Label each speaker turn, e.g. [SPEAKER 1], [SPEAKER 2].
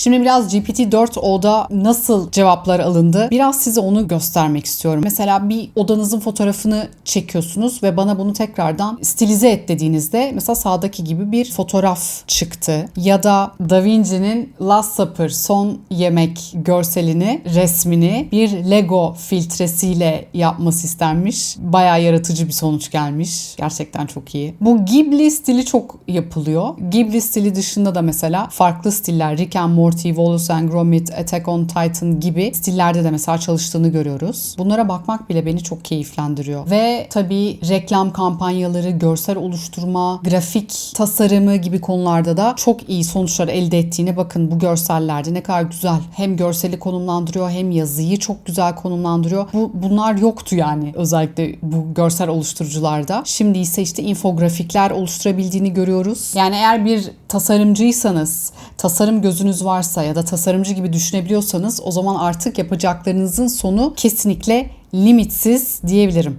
[SPEAKER 1] Şimdi biraz GPT-4o'da nasıl cevaplar alındı biraz size onu göstermek istiyorum. Mesela bir odanızın fotoğrafını çekiyorsunuz ve bana bunu tekrardan stilize et dediğinizde mesela sağdaki gibi bir fotoğraf çıktı. Ya da Da Vinci'nin Last Supper son yemek görselini, resmini bir Lego filtresiyle yapması istenmiş. Bayağı yaratıcı bir sonuç gelmiş. Gerçekten çok iyi. Bu Ghibli stili çok yapılıyor. Ghibli stili dışında da mesela farklı stiller Rick and Morty, Wallace and Gromit, Attack on Titan gibi stillerde de mesela çalıştığını görüyoruz. Bunlara bakmak bile beni çok keyiflendiriyor. Ve tabii reklam kampanyaları, görsel oluşturma, grafik tasarımı gibi konularda da çok iyi sonuçlar elde ettiğini bakın bu görsellerde ne kadar güzel. Hem görseli konumlandırıyor hem yazıyı çok güzel konumlandırıyor. Bu bunlar yoktu yani özellikle bu görsel oluşturucularda. Şimdi ise işte infografikler oluşturabildiğini görüyoruz. Yani eğer bir tasarımcıysanız, tasarım gözünüz varsa ya da tasarımcı gibi düşünebiliyorsanız o zaman artık yapacaklarınızın sonu kesinlikle limitsiz diyebilirim.